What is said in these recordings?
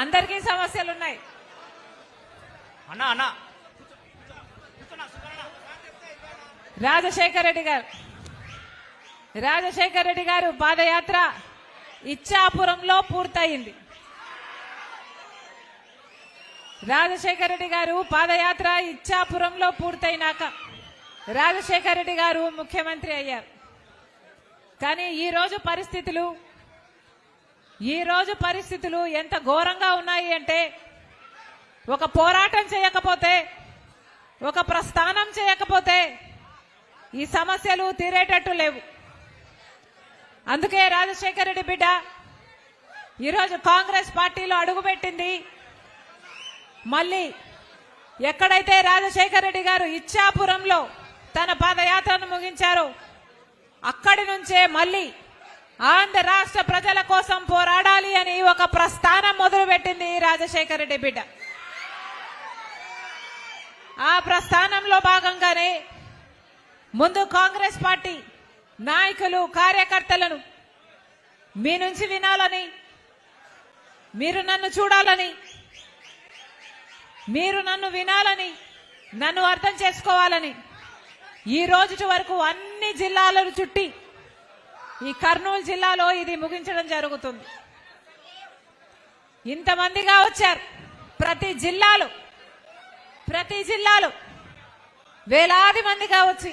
అందరికీ సమస్యలు ఉన్నాయి అన్నా అన్నా. రాజశేఖర రెడ్డి గారు. రాజశేఖర రెడ్డి గారు పాదయాత్ర ఇచ్చాపురంలో పూర్తయింది. రాజశేఖర రెడ్డి గారు పాదయాత్ర ఇచ్చాపురంలో పూర్తయినాక రాజశేఖర రెడ్డి గారు ముఖ్యమంత్రి అయ్యారు. కానీ ఈ రోజు పరిస్థితులు ఈ రోజు పరిస్థితులు ఎంత ఘోరంగా ఉన్నాయి అంటే ఒక పోరాటం చేయకపోతే ఒక ప్రస్థానం చేయకపోతే ఈ సమస్యలు తీరేటట్టు లేవు. అందుకే రాజశేఖర రెడ్డి బిడ్డ ఈరోజు కాంగ్రెస్ పార్టీలో అడుగుపెట్టింది మళ్ళీ ఎక్కడైతే రాజశేఖర రెడ్డి గారు ఇచ్చాపురంలో తన పాదయాత్రను ముగించారో అక్కడి నుంచే మళ్ళీ ఆంధ్ర రాష్ట్ర ప్రజల కోసం పోరాడాలి అని ఒక ప్రస్థానం మొదలుపెట్టింది రాజశేఖర రెడ్డి బిడ్డ. ఆ ప్రస్థానంలో భాగంగానే ముందు కాంగ్రెస్ పార్టీ నాయకులు కార్యకర్తలను మీ నుంచి వినాలని మీరు నన్ను చూడాలని మీరు నన్ను వినాలని నన్ను అర్థం చేసుకోవాలని ఈ రోజు వరకు అన్ని జిల్లాలను చుట్టి ఈ కర్నూలు జిల్లాలో ఇది ముగించడం జరుగుతుంది. ఇంతమందిగా వచ్చారు. ప్రతి జిల్లాలో ప్రతి జిల్లాలో వేలాది మందిగా వచ్చి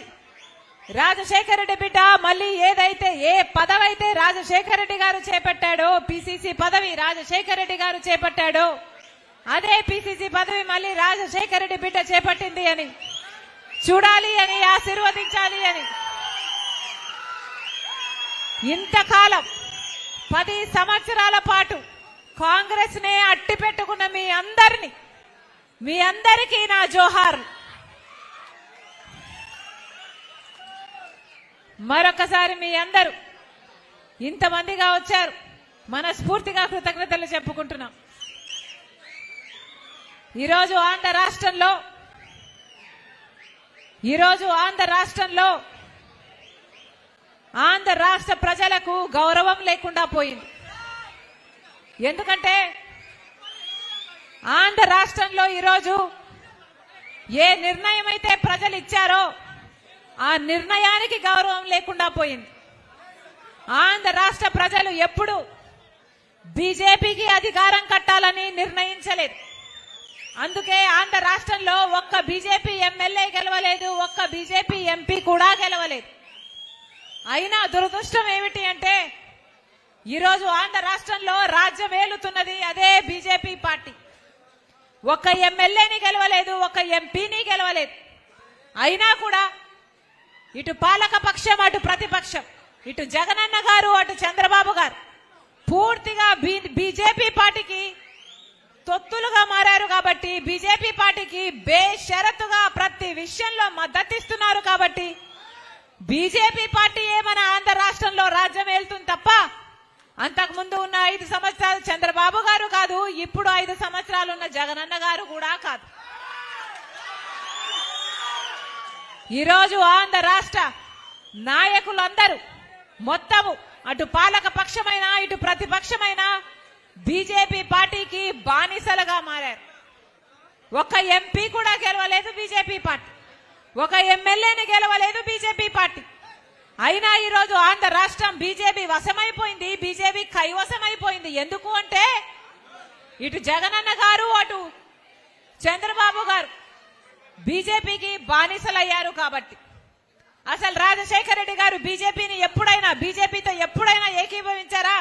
రాజశేఖర రెడ్డి బిడ్డ మళ్ళీ ఏదైతే ఏ పదవి అయితే రాజశేఖర రెడ్డి గారు చేపట్టాడో పిసిసి పదవి రాజశేఖర రెడ్డి గారు చేపట్టాడో అదే పిసిసి పదవి మళ్ళీ రాజశేఖర రెడ్డి బిడ్డ చేపట్టింది అని చూడాలి అని ఆశీర్వదించాలి అని ఇంతకాలం పది సంవత్సరాల పాటు కాంగ్రెస్ నే అట్టి పెట్టుకున్న మీ అందరిని మీ అందరికీ నా జోహార్ మరొకసారి మీ అందరూ ఇంతమందిగా వచ్చారు. మనస్ఫూర్తిగా కృతజ్ఞతలు చెప్పుకుంటున్నాం. ఈరోజు ఆంధ్ర రాష్ట్రంలో ఈరోజు ఆంధ్ర రాష్ట్రంలో ఆంధ్ర రాష్ట్ర ప్రజలకు గౌరవం లేకుండా పోయింది. ఎందుకంటే ఆంధ్ర రాష్ట్రంలో ఈరోజు ఏ నిర్ణయం అయితే ప్రజలు ఇచ్చారో ఆ నిర్ణయానికి గౌరవం లేకుండా పోయింది. ఆంధ్ర రాష్ట్ర ప్రజలు ఎప్పుడు బీజేపీకి అధికారం కట్టాలని నిర్ణయించలేదు. అందుకే ఆంధ్ర రాష్ట్రంలో ఒక్క బీజేపీ ఎమ్మెల్యే గెలవలేదు ఒక్క బీజేపీ ఎంపీ కూడా గెలవలేదు. అయినా దురదృష్టం ఏమిటి అంటే ఈరోజు ఆంధ్ర రాష్ట్రంలో రాజ్యం ఏలుతున్నది అదే బీజేపీ పార్టీ. ఒక్క ఎమ్మెల్యేని గెలవలేదు ఒక్క ఎంపీని గెలవలేదు. అయినా కూడా ఇటు పాలక పక్షం అటు ప్రతిపక్షం ఇటు జగనన్న గారు అటు చంద్రబాబు గారు పూర్తిగా బీజేపీ పార్టీకి తొత్తులుగా మారారు కాబట్టి బీజేపీ పార్టీకి బేషరతుగా ప్రతి విషయంలో మద్దతిస్తున్నారు కాబట్టి బీజేపీ పార్టీ మన ఆంధ్ర రాష్ట్రంలో రాజ్యం వెళ్తుంది తప్ప అంతకు ముందు ఉన్న ఐదు సంవత్సరాలు చంద్రబాబు గారు కాదు ఇప్పుడు ఐదు సంవత్సరాలు ఉన్న జగనన్న గారు కూడా కాదు. ఈరోజు ఆంధ్ర రాష్ట్ర నాయకులందరూ మొత్తము అటు పాలక పక్షమైన ఇటు ప్రతిపక్షమైన బీజేపీ పార్టీకి బానిసలుగా మారారు. ఒక్క ఎంపీ కూడా గెలవలేదు బీజేపీ పార్టీ. ఒక ఎమ్మెల్యేని గెలవలేదు బీజేపీ పార్టీ. అయినా ఈరోజు ఆంధ్ర రాష్ట్రం బీజేపీ వశమైపోయింది బీజేపీ కైవశమైపోయింది. ఎందుకు అంటే ఇటు జగనన్న గారు అటు చంద్రబాబు గారు బీజేపీకి బానిసలయ్యారు కాబట్టి. అసలు రాజశేఖర రెడ్డి గారు బీజేపీని ఎప్పుడైనా బీజేపీతో ఎప్పుడైనా ఏకీభవించారా?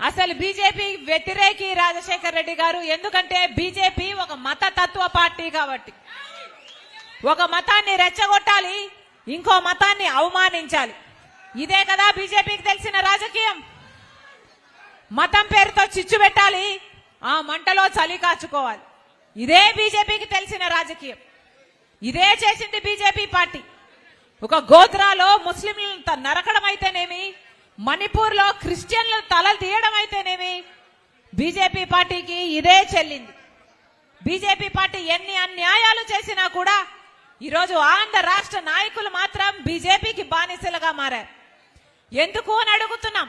అసలు బీజేపీ వ్యతిరేకి రాజశేఖర రెడ్డి గారు ఎందుకంటే బీజేపీ ఒక మత తత్వ పార్టీ కాబట్టి. ఒక మతాన్ని రెచ్చగొట్టాలి ఇంకో మతాన్ని అవమానించాలి. ఇదే కదా బీజేపీకి తెలిసిన రాజకీయం. మతం పేరుతో చిచ్చు పెట్టాలి ఆ మంటలో చలి కాచుకోవాలి. ఇదే బీజేపీకి తెలిసిన రాజకీయం. ఇదే చేసింది బీజేపీ పార్టీ. ఒక గోత్రాలో ముస్లింలను నరకడం అయితేనేమి మణిపూర్లో క్రిస్టియన్లు తలలు తీయడం అయితేనేమి బీజేపీ పార్టీకి ఇదే చెల్లింది. బీజేపీ పార్టీ ఎన్ని అన్యాయాలు చేసినా కూడా ఈరోజు ఆంధ్ర రాష్ట్ర నాయకులు మాత్రం బీజేపీకి బానిసలుగా మారారు. ఎందుకు అని అడుగుతున్నాం.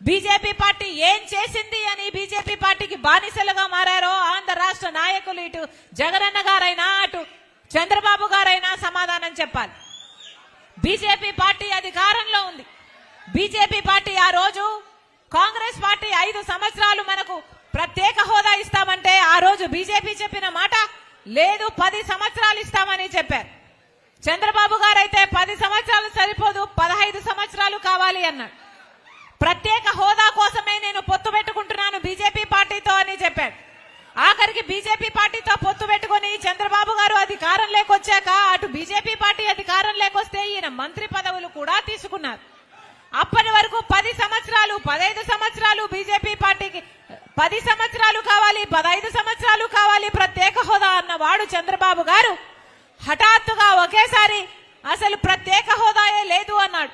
బీజేపీ పార్టీ ఏం చేసింది అని బీజేపీ పార్టీకి బానిసలుగా మారారో ఆంధ్ర రాష్ట్ర నాయకులు ఇటు జగనన్న గారైనా అటు చంద్రబాబు గారైనా సమాధానం చెప్పాలి. బీజేపీ పార్టీ అధికారంలో ఉంది. బీజేపీ పార్టీ ఆ రోజు కాంగ్రెస్ పార్టీ ఐదు సంవత్సరాలు మనకు ప్రత్యేక హోదా ఇస్తామంటే ఆ రోజు బీజేపీ చెప్పిన మాట లేదు పది సంవత్సరాలు ఇస్తామని చెప్పారు. చంద్రబాబు గారు అయితే పది సంవత్సరాలు సరిపోదు పదహైదు సంవత్సరాలు కావాలి అన్నాడు. ప్రత్యేక హోదా కోసమే నేను పొత్తు పెట్టుకుంటున్నాను బీజేపీ పార్టీతో అని చెప్పాడు ఆఖరికి బీజేపీ పార్టీతో పొత్తు పెట్టుకొని చంద్రబాబు గారు అధికారం లేకొచ్చాక అటు బీజేపీ పార్టీ అధికారం లేకొస్తే ఈయన మంత్రి పదవులు కూడా తీసుకున్నారు. అప్పటి వరకు పది సంవత్సరాలు పదహైదు సంవత్సరాలు బీజేపీ పార్టీకి పది సంవత్సరాలు కావాలి పదహైదు సంవత్సరాలు కావాలి ప్రత్యేక హోదా అన్నవాడు చంద్రబాబు గారు హఠాత్తుగా ఒకేసారి అసలు ప్రత్యేక హోదాయే లేదు అన్నాడు.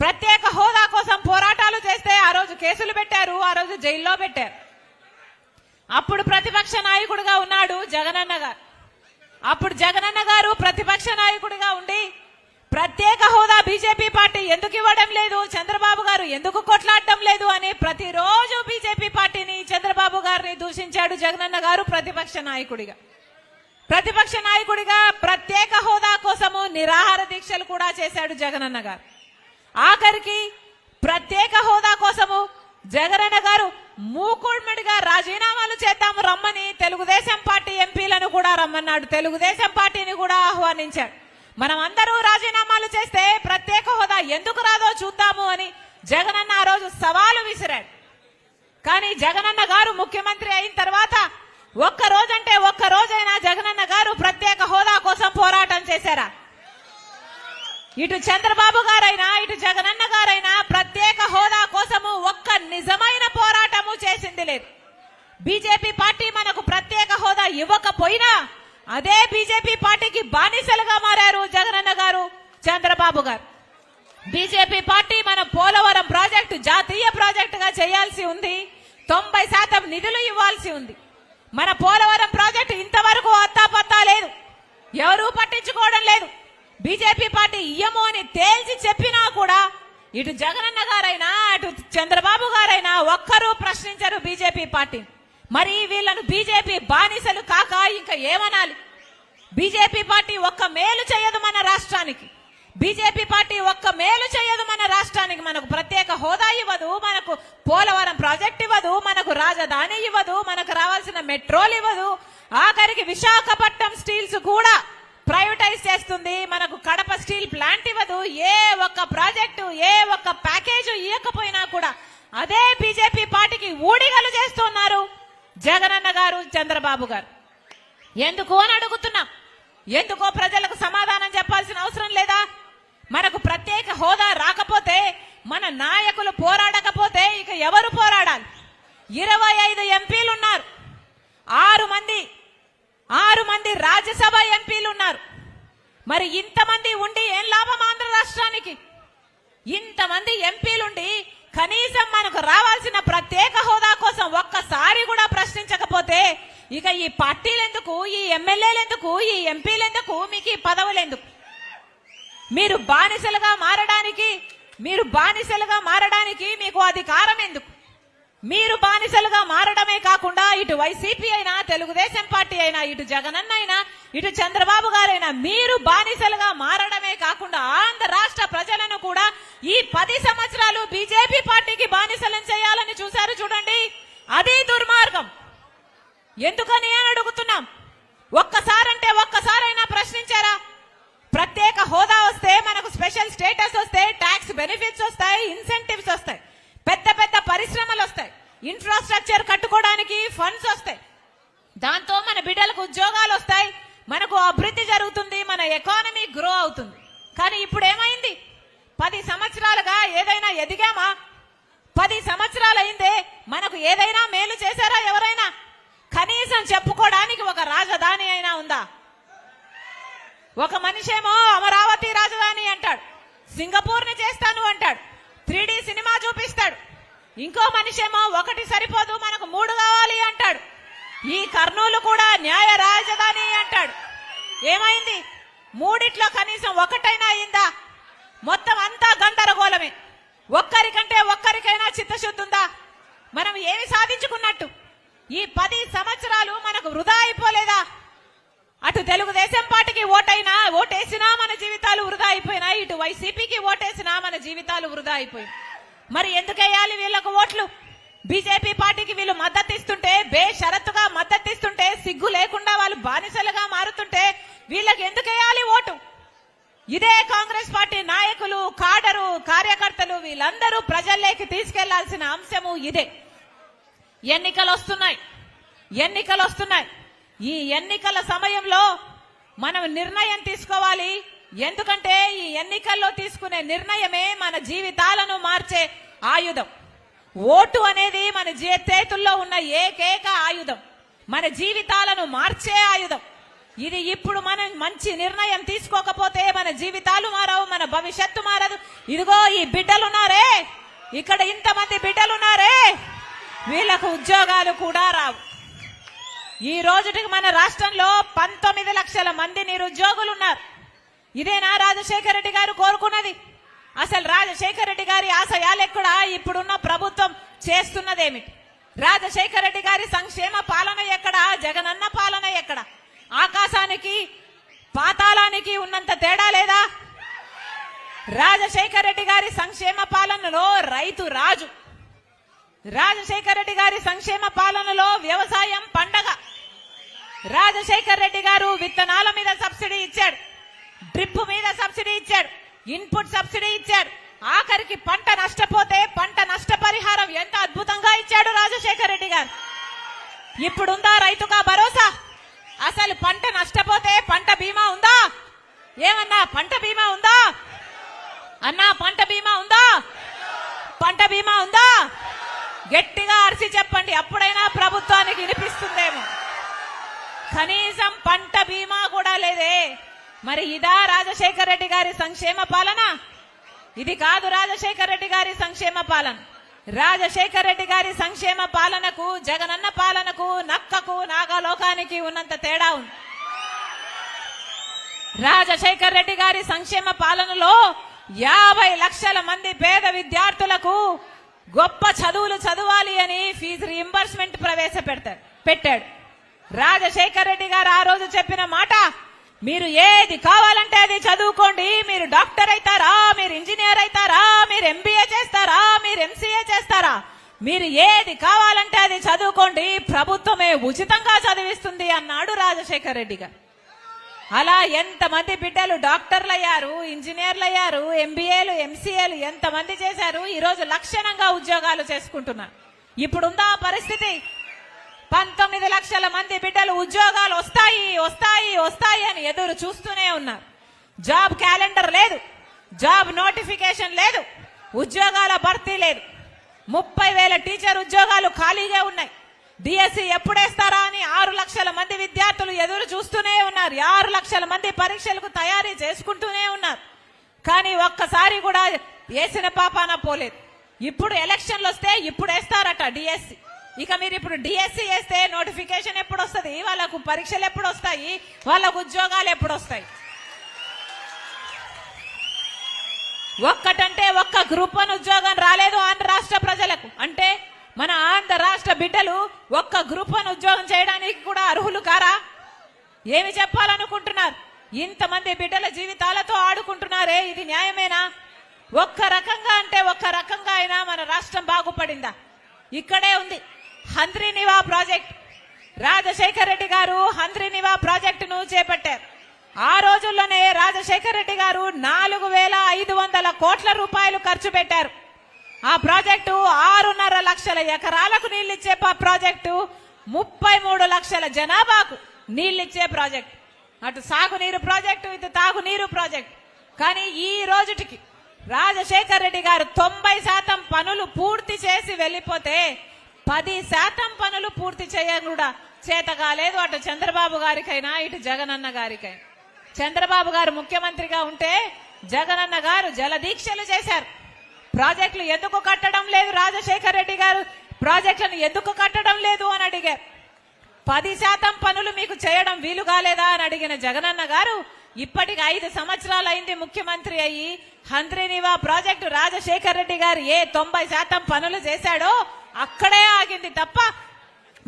ప్రత్యేక హోదా కోసం పోరాటాలు చేస్తే ఆ రోజు కేసులు పెట్టారు ఆ రోజు జైల్లో పెట్టారు. అప్పుడు ప్రతిపక్ష నాయకుడిగా ఉన్నాడు జగనన్న గారు. అప్పుడు జగనన్న గారు ప్రతిపక్ష నాయకుడిగా ఉండి ప్రత్యేక హోదా బీజేపీ పార్టీ ఎందుకు ఇవ్వడం లేదు? చంద్రబాబు గారు ఎందుకు కొట్లాడడం లేదు అని ప్రతిరోజు బీజేపీ పార్టీని చంద్రబాబు గారిని దూషించాడు జగనన్న గారు ప్రతిపక్ష నాయకుడిగా. ప్రతిపక్ష నాయకుడిగా ప్రత్యేక హోదా కోసము నిరాహార దీక్షలు కూడా చేశాడు జగనన్న గారు. ఆఖరికి ప్రత్యేక హోదా కోసము జగనన్న గారు మూకుమ్మడిగా రాజీనామాలు చేద్దాము రమ్మని తెలుగుదేశం పార్టీ ఎంపీలను కూడా రమ్మన్నాడు. తెలుగుదేశం పార్టీని కూడా ఆహ్వానించాడు. మనం అందరూ రాజీనామాలు చేస్తే ప్రత్యేక హోదా ఎందుకు రాదో చూద్దాము అని జగనన్న ఆ రోజు సవాలు విసిరాడు. కానీ జగనన్న గారు ముఖ్యమంత్రి అయిన తర్వాత ఒక్క రోజంటే ఒక్క రోజైనా జగనన్న గారు ప్రత్యేక హోదా కోసం పోరాటం చేశారా? ఇటు చంద్రబాబు గారైనా ఇటు జగనన్న గారైనా ప్రత్యేక హోదా కోసము ఒక్క నిజమైన పోరాటము చేసింది లేదు. బీజేపీ పార్టీ మనకు ప్రత్యేక హోదా ఇవ్వకపోయినా అదే బీజేపీ పార్టీకి బానిసలుగా మారారు జగనన్న గారు చంద్రబాబు గారు. బీజేపీ పార్టీ మన పోలవరం ప్రాజెక్టు జాతీయ ప్రాజెక్టుగా చేయాల్సి ఉంది. తొంభై శాతం నిధులు ఇవ్వాల్సి ఉంది. మన పోలవరం ప్రాజెక్టు ఇంతవరకు అత్తాపత్తా లేదు. ఎవరూ పట్టించుకోవడం లేదు. బీజేపీ పార్టీ ఇయ్యము అని తేల్చి చెప్పినా కూడా ఇటు జగనన్న గారైనా అటు చంద్రబాబు గారైనా ఒక్కరూ ప్రశ్నించరు బీజేపీ పార్టీని. మరి వీళ్ళను బీజేపీ బానిసలు కాక ఇంకా ఏమనాలి? బీజేపీ పార్టీ ఒక్క మేలు చేయదు మన రాష్ట్రానికి. బీజేపీ పార్టీ ఒక్క మేలు చేయదు మన రాష్ట్రానికి. మనకు ప్రత్యేక హోదా ఇవ్వదు మనకు పోలవరం ప్రాజెక్ట్ ఇవ్వదు మనకు రాజధాని ఇవ్వదు మనకు రావాల్సిన మెట్రోలు ఇవ్వదు. ఆఖరికి విశాఖపట్నం స్టీల్స్ కూడా ప్రైవేటైజ్ చేస్తుంది. మనకు కడప స్టీల్ ప్లాంట్ ఇవ్వదు. ఏ ఒక్క ప్రాజెక్టు ఏ ఒక్క ప్యాకేజ్ ఇవ్వకపోయినా కూడా అదే బీజేపీ పార్టీకి ఊడిగలు చేస్తున్నారు. జగనన్న గారు చంద్రబాబు గారు. ఎందుకు అని అడుగుతున్నాం. ఎందుకో ప్రజలకు సమాధానం చెప్పాల్సిన అవసరం లేదా? మనకు ప్రత్యేక హోదా రాకపోతే మన నాయకులు పోరాడకపోతే ఇక ఎవరు పోరాడాలి? ఇరవై ఐదు ఎంపీలు ఉన్నారు ఆరు మంది ఆరు మంది రాజ్యసభ ఎంపీలు ఉన్నారు మరి ఇంతమంది ఉండి ఏం లాభం ఆంధ్ర రాష్ట్రానికి? ఇంతమంది ఎంపీలుండి కనీసం మనకు రావాల్సిన ప్రత్యేక హోదా కోసం ఒక్కసారి కూడా ప్రశ్నించకపోతే ఇక ఈ పార్టీలెందుకు ఈ ఎమ్మెల్యేలు ఎందుకు ఈ ఎంపీలెందుకు మీకు ఈ పదవులెందుకు? మీరు బానిసలుగా మారడానికి మీరు బానిసలుగా మారడానికి మీకు అధికారం ఎందుకు? మీరు బానిసలుగా మారడమే కాకుండా ఇటు వైసీపీ అయినా తెలుగుదేశం పార్టీ అయినా ఇటు జగనన్న అయినా ఇటు చంద్రబాబు గారైనా మీరు బానిసలుగా మారడమే కాకుండా ఆంధ్ర రాష్ట్ర ప్రజలను కూడా ఈ పది సంవత్సరాలు బీజేపీ పార్టీకి బానిసలను చేయాలని చూశారు చూడండి. అది దుర్మార్గం. ఎందుకని అని అడుగుతున్నాం. ఒక్కసారంటే ఒక్కసారైనా ప్రశ్నించారా? ప్రత్యేక హోదా వస్తే మనకు స్పెషల్ స్టేటస్ వస్తే ట్యాక్స్ బెనిఫిట్స్ వస్తాయి ఇన్సెంటివ్స్ వస్తాయి పెద్ద పెద్ద పరిశ్రమలు వస్తాయి ఇన్ఫ్రాస్ట్రక్చర్ కట్టుకోవడానికి ఫండ్స్ వస్తాయి. దాంతో మన బిడ్డలకు ఉద్యోగాలు వస్తాయి మనకు అభివృద్ధి జరుగుతుంది మన ఎకానమీ గ్రో అవుతుంది. కానీ ఇప్పుడు ఏమైంది పది సంవత్సరాలుగా ఏదైనా ఎదిగామా? పది సంవత్సరాలు అయిందే మనకు ఏదైనా మేలు చేశారా ఎవరైనా? కనీసం చెప్పుకోవడానికి ఒక రాజధాని అయినా ఉందా? ఒక మనిషేమో అమరావతి రాజధాని అంటాడు సింగపూర్ని చేస్తాను అంటాడు త్రీ సినిమా చూపిస్తాడు ఇంకో మనిషేమో ఒకటి సరిపోదు మనకు మూడు కావాలి అంటాడు ఈ కర్నూలు కూడా న్యాయ రాజధాని అంటాడు. ఏమైంది? మూడిట్లో కనీసం ఒకటైనా అయిందా? మొత్తం అంతా గందరగోళమే. ఒక్కరికంటే ఒక్కరికైనా చిత్తశుద్ధి ఉందా మనం ఏమి సాధించుకున్నట్టు? ఈ పది సంవత్సరాలు మనకు వృధా అయిపోలేదా? అటు తెలుగుదేశం పార్టీకి ఓటైనా ఓటేసినా మన జీవితాలు వృధా అయిపోయినాయి. ఇటు వైసీపీకి ఓటేసినా మన జీవితాలు వృధా అయిపోయి. మరి ఎందుకేయాలి వీళ్ళకు ఓట్లు? బీజేపీ పార్టీకి వీళ్ళు మద్దతు ఇస్తుంటే బేషరత్తుగా మద్దతు ఇస్తుంటే సిగ్గు లేకుండా వాళ్ళు బానిసలుగా మారుతుంటే వీళ్ళకి ఎందుకు వేయాలి ఓటు? ఇదే కాంగ్రెస్ పార్టీ నాయకులు కాడరు కార్యకర్తలు వీళ్ళందరూ ప్రజల్లోకి తీసుకెళ్ళాల్సిన అంశము ఇదే. ఎన్నికలు వస్తున్నాయి ఎన్నికలు వస్తున్నాయి ఈ ఎన్నికల సమయంలో మనం నిర్ణయం తీసుకోవాలి. ఎందుకంటే ఈ ఎన్నికల్లో తీసుకునే నిర్ణయమే మన జీవితాలను మార్చే ఆయుధం. ఓటు అనేది మన చేతుల్లో ఉన్న ఏకైక ఆయుధం. మన జీవితాలను మార్చే ఆయుధం. ఇది ఇప్పుడు మనం మంచి నిర్ణయం తీసుకోకపోతే మన జీవితాలు మారవు మన భవిష్యత్తు మారదు. ఇదిగో ఈ బిడ్డలున్నారే. ఇక్కడ ఇంతమంది బిడ్డలున్నారే. వీళ్ళకు ఉద్యోగాలు కూడా రావు. ఈ రోజుటికి మన రాష్ట్రంలో పంతొమ్మిది లక్షల మంది నిరుద్యోగులు ఉన్నారు ఇదేనా రాజశేఖర రెడ్డి గారు కోరుకున్నది? అసలు రాజశేఖర రెడ్డి గారి ఆశయాలెక్కడా ఇప్పుడున్న ప్రభుత్వం చేస్తున్నదేమిటి? రాజశేఖర రెడ్డి గారి సంక్షేమ పాలన ఎక్కడ? జగనన్న పాలన ఎక్కడ? పాతాళానికి ఉన్నంత తేడా లేదా? రాజశేఖర రెడ్డి గారి సంక్షేమ పాలనలో రైతు రాజు. రాజశేఖర రెడ్డి గారి సంక్షేమ పాలనలో వ్యవసాయం పండగ. రాజశేఖర రెడ్డి గారు విత్తనాల మీద సబ్సిడీ ఇచ్చాడు. డ్రిప్ మీద సబ్సిడీ ఇచ్చాడు. ఇన్పుట్ సబ్సిడీ ఇచ్చాడు. ఆఖరికి పంట నష్టపోతే పంట నష్టపరిహారం ఎంత అద్భుతంగా ఇచ్చాడు రాజశేఖర రెడ్డి గారు. ఇప్పుడుందా రైతుగా భరోసా? అసలు పంట నష్టపోతే పంట బీమా ఉందా? ఏమన్నా పంట బీమా ఉందా? అన్నా పంట బీమా ఉందా? పంట బీమా ఉందా? గట్టిగా అరిసి చెప్పండి అప్పుడైనా ప్రభుత్వానికి వినిపిస్తుందేమో. కనీసం పంట బీమా కూడా లేదే. మరి ఇదా రాజశేఖర రెడ్డి గారి సంక్షేమ పాలన? ఇది కాదు రాజశేఖర రెడ్డి గారి సంక్షేమ పాలన. రాజశేఖర రెడ్డి గారి సంక్షేమ పాలనకు జగనన్న పాలనకు నక్కకు నాగలోకానికి ఉన్నంత తేడా ఉంది. రాజశేఖర రెడ్డి గారి సంక్షేమ పాలనలో యాభై లక్షల మంది పేద విద్యార్థులకు గొప్ప చదువులు చదవాలి అని ఫీజు రీంబర్స్మెంట్ ప్రవేశపెడతారు పెట్టాడు. రాజశేఖర రెడ్డి గారు ఆ రోజు చెప్పిన మాట మీరు ఏది కావాలంటే అది చదువుకోండి. మీరు డాక్టర్ అవుతారా? మీరు ఇంజనీర్ అవుతారా? మీరు ఎంబీఏ చేస్తారా? మీరు ఎంసీఏ చేస్తారా? మీరు ఏది కావాలంటే అది చదువుకోండి. ప్రభుత్వమే ఉచితంగా చదివిస్తుంది అన్నాడు రాజశేఖర రెడ్డి గారు. అలా ఎంతమంది బిడ్డలు డాక్టర్లు అయ్యారు ఇంజనీర్లు అయ్యారు ఎంబీఏలు ఎంసీఏలు ఎంతమంది చేశారు? ఈరోజు లక్షణంగా ఉద్యోగాలు చేసుకుంటున్నారు. ఇప్పుడుందా పరిస్థితి? పంతొమ్మిది లక్షల మంది బిడ్డలు ఉద్యోగాలు వస్తాయి వస్తాయి వస్తాయి అని ఎదురు చూస్తూనే ఉన్నారు. జాబ్ క్యాలెండర్ లేదు జాబ్ నోటిఫికేషన్ లేదు ఉద్యోగాల భర్తీ లేదు. ముప్పై వేల టీచర్ ఉద్యోగాలు ఖాళీగా ఉన్నాయి. డిఎస్సి ఎప్పుడేస్తారా అని ఆరు లక్షల మంది విద్యార్థులు ఎదురు చూస్తూనే ఉన్నారు. ఆరు లక్షల మంది పరీక్షలకు తయారీ చేసుకుంటూనే ఉన్నారు. కానీ ఒక్కసారి కూడా వేసిన పాపాన పోలేదు. ఇప్పుడు ఎలక్షన్లు వస్తే ఇప్పుడు వేస్తారట డిఎస్సి. ఇక మీరు ఇప్పుడు డిఎస్సి చేస్తే నోటిఫికేషన్ ఎప్పుడు వస్తుంది వాళ్ళకు పరీక్షలు ఎప్పుడు వస్తాయి వాళ్ళకు ఉద్యోగాలు ఎప్పుడు వస్తాయి ఒక్కటంటే ఒక్క గ్రూప్ వన్ ఉద్యోగం రాలేదు ఆంధ్ర రాష్ట్ర ప్రజలకు. అంటే మన ఆంధ్ర రాష్ట్ర బిడ్డలు ఒక్క గ్రూప్ వన్ ఉద్యోగం చేయడానికి కూడా అర్హులు కారా? ఏమి చెప్పాలనుకుంటున్నారు? ఇంతమంది బిడ్డల జీవితాలతో ఆడుకుంటున్నారే ఇది న్యాయమేనా? ఒక్క రకంగా అంటే ఒక్క రకంగా అయినా మన రాష్ట్రం బాగుపడిందా? ఇక్కడే ఉంది. హంద్రి నివా ప్రాజెక్ట్. రాజశేఖర్ రెడ్డి గారు హంద్రి నివా ప్రాజెక్టును చేపట్టారు. ఆ రోజుల్లోనే రాజశేఖర్ రెడ్డి గారు నాలుగు వేల ఐదు వందల కోట్ల రూపాయలు ఖర్చు పెట్టారు. ఆ ప్రాజెక్టు ఆరున్నర లక్షల ఎకరాలకు నీళ్ళిచ్చే ప్రాజెక్టు ముప్పై మూడు లక్షల జనాభాకు నీళ్ళిచ్చే ప్రాజెక్ట్. అటు సాగునీరు ప్రాజెక్టు ఇటు తాగునీరు ప్రాజెక్ట్. కానీ ఈ రోజుటికి రాజశేఖర్ రెడ్డి గారు తొంభై శాతం పనులు పూర్తి చేసి వెళ్ళిపోతే పది శాతం పనులు పూర్తి చేయడం కూడా చేత కాలేదు అటు చంద్రబాబు గారికైనా ఇటు జగనన్న గారికైనా. చంద్రబాబు గారు ముఖ్యమంత్రిగా ఉంటే జగనన్న గారు జలదీక్షలు చేశారు. ప్రాజెక్టులు ఎందుకు కట్టడం లేదు రాజశేఖర్ రెడ్డి గారు? ప్రాజెక్టులను ఎందుకు కట్టడం లేదు అని అడిగారు. పది శాతం పనులు మీకు చేయడం వీలు కాలేదా అని అడిగిన జగనన్న గారు ఇప్పటికి ఐదు సంవత్సరాలు అయింది ముఖ్యమంత్రి అయ్యి హంద్రినివా ప్రాజెక్టు రాజశేఖర్ రెడ్డి గారు ఏ తొంభై శాతం పనులు చేశాడో అక్కడే ఆగింది తప్ప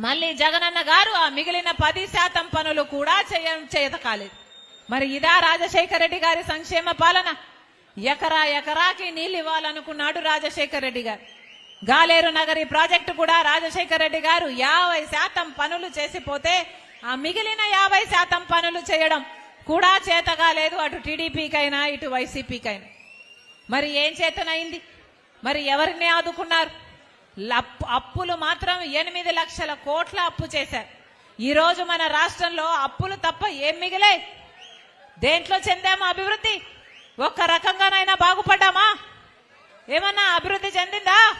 మళ్ళీ జగనన్న గారు ఆ మిగిలిన పది శాతం పనులు కూడా చేయ చేత కాలేదు. మరి ఇదా రాజశేఖర రెడ్డి గారి సంక్షేమ పాలన? ఎకరా ఎకరాకి నీళ్ళు ఇవ్వాలనుకున్నాడు రాజశేఖర రెడ్డి గారు. గాలేరు నగరి ప్రాజెక్టు కూడా రాజశేఖర రెడ్డి గారు యాభై శాతం పనులు చేసిపోతే ఆ మిగిలిన యాభై శాతం పనులు చేయడం కూడా చేత కాలేదు అటు టీడీపీకైనా ఇటు వైసీపీకైనా. మరి ఏం చేతనైంది? మరి ఎవరిని ఆదుకున్నారు? అప్పులు మాత్రం ఎనిమిది లక్షల కోట్ల అప్పు చేశారు. ఈ రోజు మన రాష్ట్రంలో అప్పులు తప్ప ఏం మిగిలే. దేంట్లో చెందామా అభివృద్ధి? ఒక్క రకంగానైనా బాగుపడ్డామా? ఏమన్నా అభివృద్ధి చెందిందా?